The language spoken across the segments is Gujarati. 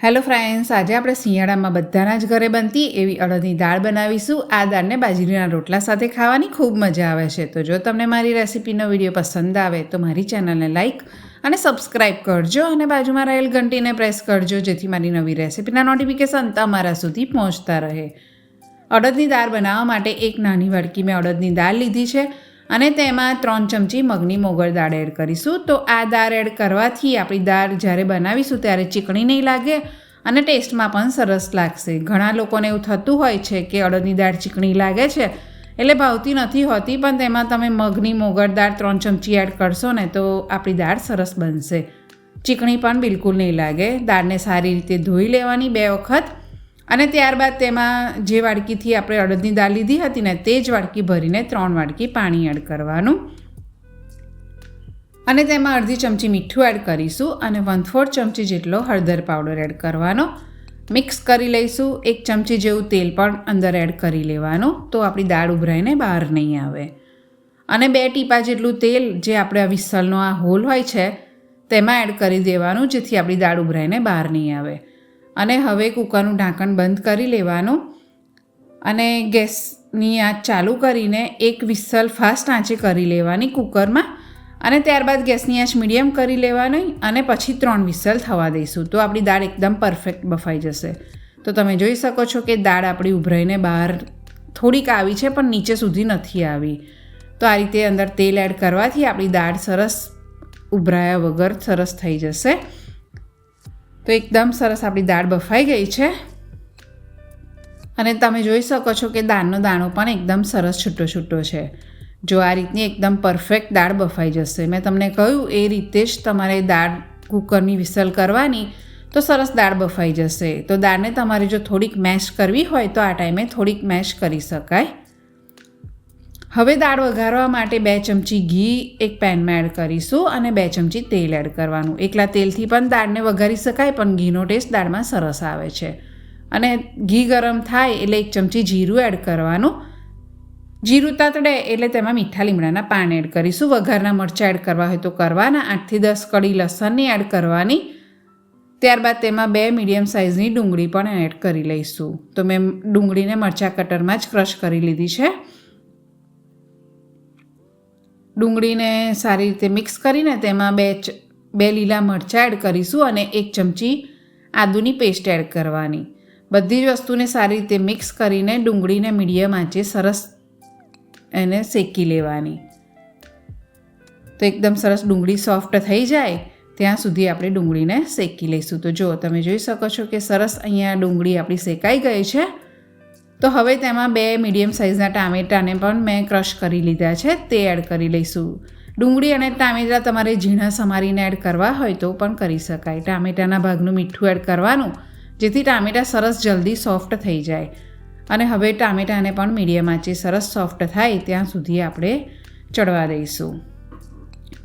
હેલો ફ્રેન્ડ્સ, આજે આપણે શિયાળામાં બધાના જ ઘરે બનતી એવી અડદની દાળ બનાવીશું. આ દાળને બાજરીના રોટલા સાથે ખાવાની ખૂબ મજા આવે છે. તો જો તમને મારી રેસિપીનો વીડિયો પસંદ આવે, તો મારી ચેનલને લાઇક અને સબસ્ક્રાઇબ કરજો અને બાજુમાં રહેલ ઘંટીને પ્રેસ કરજો, જેથી મારી નવી રેસિપીના નોટિફિકેશન તમારા સુધી પહોંચતા રહે. અડદની દાળ બનાવવા માટે એક નાની વાડકી મેં અડદની દાળ લીધી છે. અને તેમાં ત્રણ ચમચી મગની મોગર દાળ એડ કરીશું. તો આ દાળ એડ કરવાથી આપણી દાળ જ્યારે બનાવીશું ત્યારે ચીકણી નહીં લાગે અને ટેસ્ટમાં પણ સરસ લાગશે. ઘણા લોકોને એવું થતું હોય છે કે અડદની દાળ ચીકણી લાગે છે એટલે ભાવતી નથી હોતી, પણ તેમાં તમે મગની મોગર દાળ ત્રણ ચમચી એડ કરશો ને તો આપણી દાળ સરસ બનશે. ચીકણી પણ બિલકુલ નહીં લાગે. દાળને સારી રીતે ધોઈ લેવાની બે વખત અને ત્યારબાદ તેમાં જે વાડકીથી આપણે અડદની દાળ લીધી હતી ને તે જ વાડકી ભરીને ત્રણ વાડકી પાણી એડ કરવાનું. અને તેમાં અડધી ચમચી મીઠું એડ કરીશું અને વન ફોર્થ ચમચી જેટલો હળદર પાવડર એડ કરવાનો. મિક્સ કરી લઈશું, એક ચમચી જેવું તેલ પણ અંદર એડ કરી લેવાનું, તો આપણી દાળ ઉભરાઈને બહાર નહીં આવે. અને બે ટીપા જેટલું તેલ જે આપણે આ વિસલનો આ હોલ હોય છે, તેમાં એડ કરી દેવાનું, જેથી આપણી દાળ ઉભરાઈને બહાર નહીં આવે. અને હવે કૂકરનું ઢાંકણ બંધ કરી લેવાનું. અને ગેસની આંચ ચાલુ કરીને એક વિસલ ફાસ્ટ આંચે કરી લેવાની કૂકરમાં. અને ત્યારબાદ ગેસની આંચ મીડિયમ કરી લેવાની અને પછી ત્રણ વિસલ થવા દઈશું. તો આપણી દાળ એકદમ પરફેક્ટ બફાઈ જશે. તો તમે જોઈ શકો છો કે દાળ આપણી ઉભરાઈને બહાર થોડીક આવી છે, પણ નીચે સુધી નથી આવી. તો આ રીતે અંદર તેલ એડ કરવાથી આપણી દાળ સરસ ઉભરાયા વગર સરસ થઈ જશે. તો એકદમ સરસ આપણી દાળ બફાઈ ગઈ છે. અને તમે જોઈ શકો છો કે દાળનો દાણો પણ એકદમ સરસ છૂટો છૂટો છે. જો આ રીતની એકદમ પરફેક્ટ દાળ બફાઈ જશે. મેં તમને કહ્યું એ રીતે જ તમારે દાળ કુકરની વિસલ કરવાની તો સરસ દાળ બફાઈ જશે. તો દાળને તમારે જો થોડીક મેશ કરવી હોય તો આ ટાઈમે થોડીક મેશ કરી શકાય. હવે દાળ વઘારવા માટે બે ચમચી ઘી, એક પેનમાં એડ કરીશું અને બે ચમચી તેલ એડ કરવાનું. એકલા તેલથી પણ દાળને વઘારી શકાય, પણ ઘીનો ટેસ્ટ દાળમાં સરસ આવે છે. અને ઘી ગરમ થાય એટલે એક ચમચી જીરું એડ કરવાનું. જીરું તાતડે એટલે તેમાં મીઠા લીમડાના પાન એડ કરીશું. વઘારના મરચાં એડ કરવા હોય તો કરવાના. આઠથી દસ કડી લસણની એડ કરવાની. ત્યારબાદ તેમાં બે મીડિયમ સાઇઝની ડુંગળી પણ એડ કરી લઈશું. તો મેં ડુંગળીને મરચાં કટરમાં જ ક્રશ કરી લીધી છે. ડુંગળીને સારી રીતે મિક્સ કરીને તેમાં બે બે લીલા મરચાં એડ કરીશું અને એક ચમચી આદુની પેસ્ટ એડ કરવાની. બધી જ વસ્તુને સારી રીતે મિક્સ કરીને ડુંગળીને મીડિયમ આંચે સરસ એને શેકી લેવાની. તો એકદમ સરસ ડુંગળી સોફ્ટ થઈ જાય, ત્યાં સુધી આપણે ડુંગળીને શેકી લઈશું. તો જો તમે જોઈ શકો છો કે સરસ અહીંયા ડુંગળી આપણી શેકાઈ ગઈ છે. તો હવે તેમાં બે મીડિયમ સાઇઝના ટામેટાને પણ મેં ક્રશ કરી લીધા છે, તે એડ કરી લઈશું. ડુંગળી અને ટામેટા તમારે ઝીણા સમારીને એડ કરવા હોય તો પણ કરી શકાય. ટામેટાના ભાગનું મીઠું એડ કરવાનું, જેથી ટામેટા સરસ જલ્દી સોફ્ટ થઈ જાય. અને હવે ટામેટાને પણ મીડિયમ આંચે સરસ સોફ્ટ થાય ત્યાં સુધી આપણે ચડવા દઈશું.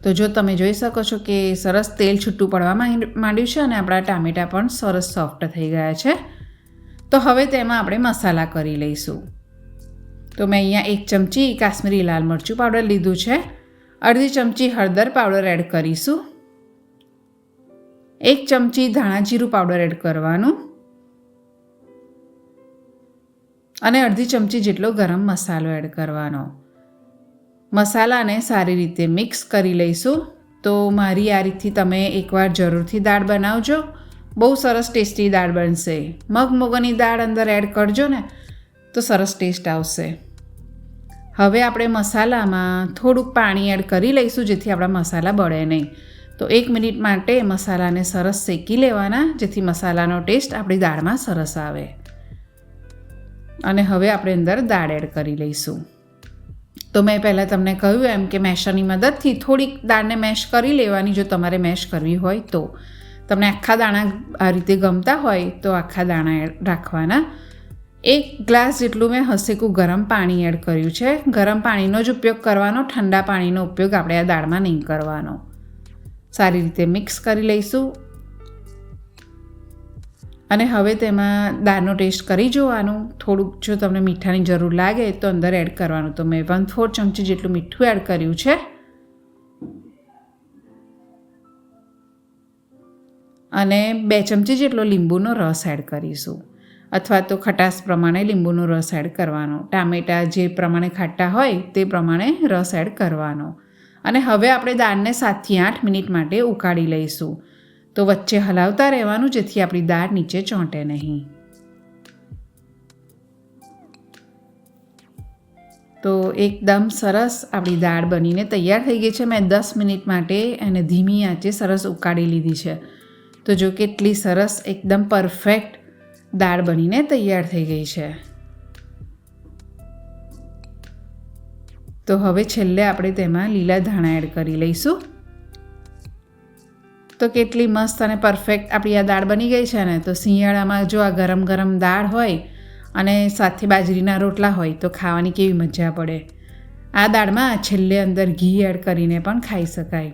તો જો તમે જોઈ શકો છો કે સરસ તેલ છૂટું પડવા માંડ્યું છે અને આપણા ટામેટા પણ સરસ સોફ્ટ થઈ ગયા છે. તો હવે તેમાં આપણે મસાલા કરી લઈશું. તો મેં અહીંયા એક ચમચી કાશ્મીરી લાલ મરચું પાવડર લીધું છે. અડધી ચમચી હળદર પાવડર એડ કરીશું. એક ચમચી ધાણા જીરું પાવડર એડ કરવાનું. અને અડધી ચમચી જેટલો ગરમ મસાલો એડ કરવાનો. મસાલાને સારી રીતે મિક્સ કરી લઈશું. તો મારી આ રીતથી તમે એકવાર જરૂરથી દાળ બનાવજો. બહુ સરસ ટેસ્ટી દાળ બનશે. મગ દાળ અંદર એડ કરજો ને, તો સરસ ટેસ્ટ આવશે. હવે આપણે મસાલામાં થોડુંક પાણી એડ કરી લઈશું, જેથી આપણા મસાલા બળે નહીં. તો એક મિનિટ માટે મસાલાને સરસ શેકી લેવાના, જેથી મસાલાનો ટેસ્ટ આપણી દાળમાં સરસ આવે. અને હવે આપણે અંદર દાળ એડ કરી લઈશું. તો મેં પહેલાં તમને કહ્યું એમ કે મેશરની મદદથી થોડીક દાળને મેશ કરી લેવાની, જો તમારે મેશ કરવી હોય તો. તમને આખા દાણા આ રીતે ગમતા હોય તો આખા દાણા રાખવાના. એક ગ્લાસ જેટલું મેં હસેકું ગરમ પાણી એડ કર્યું છે. ગરમ પાણીનો જ ઉપયોગ કરવાનો, ઠંડા પાણીનો ઉપયોગ આપણે આ દાળમાં નહીં કરવાનો. સારી રીતે મિક્સ કરી લઈશું. અને હવે તેમાં દાળનો ટેસ્ટ કરી જોવાનું. થોડુંક જો તમને મીઠાની જરૂર લાગે તો અંદર એડ કરવાનું. તો મેં વન ફોર ચમચી જેટલું મીઠું એડ કર્યું છે. અને બે ચમચી જેટલો લીંબુનો રસ એડ કરીશું. અથવા તો ખટાશ પ્રમાણે લીંબુનો રસ એડ કરવાનો. ટામેટાં જે પ્રમાણે ખાટા હોય તે પ્રમાણે રસ એડ કરવાનો. અને હવે આપણે દાળને સાતથી આઠ મિનિટ માટે ઉકાળી લઈશું. તો વચ્ચે હલાવતા રહેવાનું જેથી આપણી દાળ નીચે ચોંટે નહીં. તો એકદમ સરસ આપણી દાળ બનીને તૈયાર થઈ ગઈ છે. મેં દસ મિનિટ માટે એને ધીમી આંચે સરસ ઉકાળી લીધી છે. તો જો કેટલી સરસ, એકદમ પરફેક્ટ દાળ બનીને તૈયાર થઈ ગઈ છે. તો હવે છેલ્લે આપણે તેમાં લીલા ધાણા એડ કરી લઈશું. તો કેટલી મસ્ત અને પરફેક્ટ આપણી આ દાળ બની ગઈ છે ને, તો શિયાળામાં જો આ ગરમ ગરમ દાળ હોય અને સાથે બાજરીના રોટલા હોય, તો ખાવાની કેવી મજા પડે. આ દાળમાં છેલ્લે અંદર ઘી એડ કરીને પણ ખાઈ શકાય.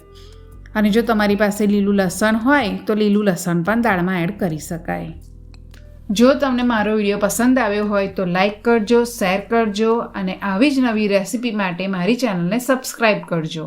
અને જો તમારી પાસે લીલું લસણ હોય, તો લીલું લસણ પણ દાળમાં એડ કરી શકાય. જો તમને મારો વીડિયો પસંદ આવ્યો હોય, તો લાઇક કરજો, શેર કરજો અને આવી જ નવી રેસિપી માટે મારી ચેનલને સબસ્ક્રાઈબ કરજો.